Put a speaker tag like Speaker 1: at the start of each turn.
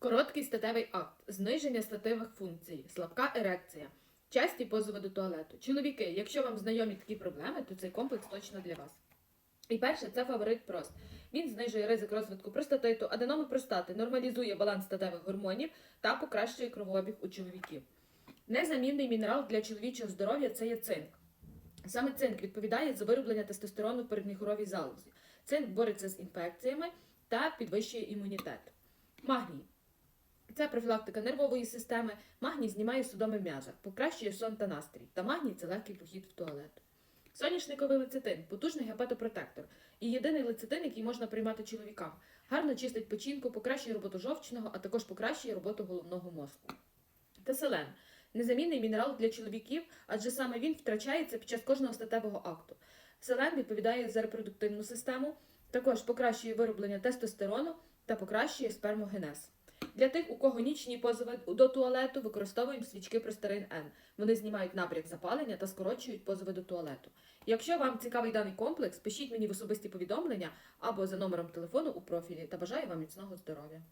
Speaker 1: Короткий статевий акт, зниження статевих функцій, слабка ерекція, часті позови до туалету. Чоловіки, якщо вам знайомі такі проблеми, то цей комплекс точно для вас. І перше, це фаворит прост. Він знижує ризик розвитку простатиту, аденоми простати, нормалізує баланс статевих гормонів та покращує кровообіг у чоловіків. Незамінний мінерал для чоловічого здоров'я це є цинк. Саме цинк відповідає за вироблення тестостерону в передміхоровій залозі. Цинк бореться з інфекціями та підвищує імунітет. Магній. Це профілактика нервової системи. Магній знімає судоми в м'язах, покращує сон та настрій. Та магній це легкий похід в туалет. Соняшниковий лецитин потужний гепатопротектор і єдиний лецитин, який можна приймати чоловікам. Гарно чистить печінку, покращує роботу жовчного, а також покращує роботу головного мозку. Та селен незамінний мінерал для чоловіків, адже саме він втрачається під час кожного статевого акту. Селен відповідає за репродуктивну систему, також покращує вироблення тестостерону та покращує спермогенез. Для тих, у кого нічні позови до туалету, використовуємо свічки Простерин Н. Вони знімають напряг запалення та скорочують позови до туалету. Якщо вам цікавий даний комплекс, пишіть мені в особисті повідомлення або за номером телефону у профілі та бажаю вам міцного здоров'я.